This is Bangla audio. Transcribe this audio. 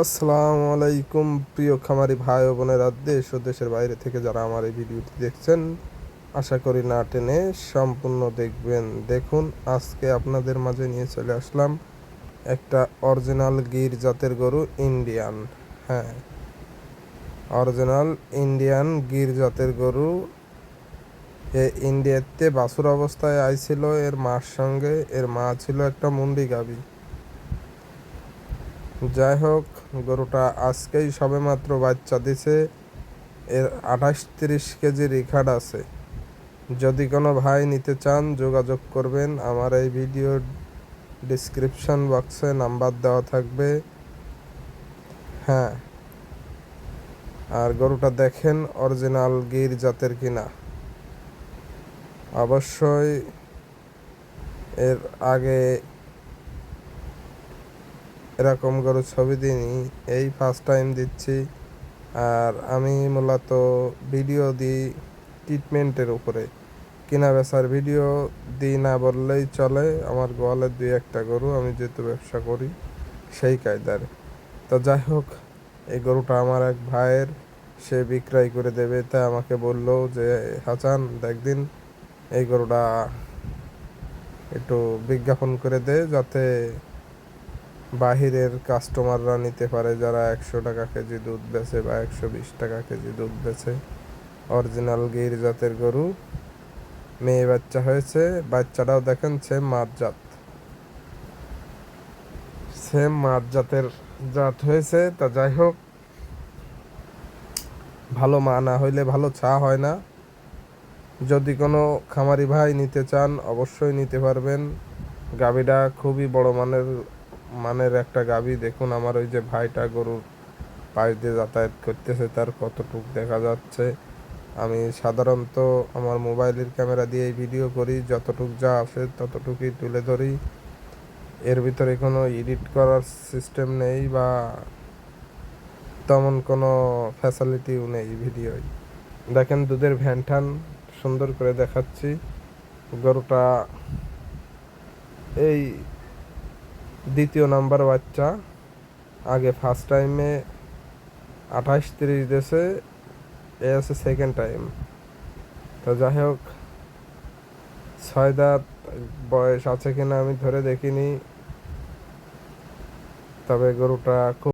আসসালামু আলাইকুম প্রিয় খামারি ভাই ও বোনেরা, দেশ ও দেশের বাইরে থেকে যারা আমার এই ভিডিওটি দেখছেন, আশা করি না টেনে সম্পূর্ণ দেখবেন। দেখুন, আজকে আপনাদের মাঝে নিয়ে চলে আসলাম একটা অরিজিনাল গির জাতের গরু ইন্ডিয়ান। হ্যাঁ অরিজিনাল ইন্ডিয়ান গির জাতের গরু। এ ইন্ডিয়াতে বাছুর অবস্থায় আইছিল, এর মার সঙ্গে, এর মা ছিল একটা মুন্ডি গাবি যাই হোক গরুটা আজকেই সবেমাত্র বাচ্চা দিছে। এর আঠাশ তিরিশ কেজি রেখার্ড আছে। যদি কোনো ভাই নিতে চান, যোগাযোগ করবেন। আমার এই ভিডিও ডিসক্রিপশন বক্সে নাম্বার দেওয়া থাকবে। হ্যাঁ। আর গরুটা দেখেন, অরিজিনাল গির জাতের কিনা। অবশ্যই এর আগে এরকম গরু ছবি দিইনি। এই ফার্স্ট টাইম দিচ্ছি। আর আমি মূলত ভিডিও দিই ট্রিটমেন্টের উপরে। কিনা বেচার ভিডিও দিই না বললেই চলে। আমার গোয়ালের দুই একটা গরু, আমি যেহেতু ব্যবসা করি সেই কায়দার তো যাই হোক, এই গরুটা আমার এক ভাইয়ের, সে বিক্রয় করে দেবে। তাই আমাকে বলল যে, হাসান, দেখদিন, এই গরুটা একটু বিজ্ঞাপন করে দে যাতে বাহিরের কাস্টমাররা নিতে পারে যারা একশো টাকা কেজি দুধ বেচে বা একশো বিশ টাকা কেজি দুধ বেচে। অরিজিনাল গির জাতের গরু, মেয়ে বাচ্চা হয়েছে, বাচ্চাটাও দেখেন সেম মাঠ জাত। সেম মাঠ জাতের জাত হয়েছে, তা যাই হোক, ভালো মা না হইলে ভালো চা হয় না। যদি কোনো খামারি ভাই নিতে চান, অবশ্যই নিতে পারবেন। গাবিটা খুবই বড় মানের মানের একটা গাবি দেখুন, আমার ওই যে ভাইটা গরুর পাশ দিয়ে যাতায়াত করতেছে, তার কতটুক দেখা যাচ্ছে। আমি সাধারণত আমার মোবাইলের ক্যামেরা দিয়ে এই ভিডিও করি, যতটুক যা আসে ততটুকুই তুলে ধরি। এর ভিতরে কোনো এডিট করার সিস্টেম নেই বা তেমন কোনো ফ্যাসিলিটিও নেই ভিডিওয়। দেখেন দুধের ভ্যানঠান সুন্দর করে দেখাচ্ছি। গরুটা এই দ্বিতীয় নাম্বার বাচ্চা। আগে ফার্স্ট টাইমে আঠাশ তিরিশ দেশে, এ আছে সেকেন্ড টাইম তো যাই হোক, ছয় দাঁত বয়স আছে কিনা আমি ধরে দেখিনি। তবে গরুটা খুব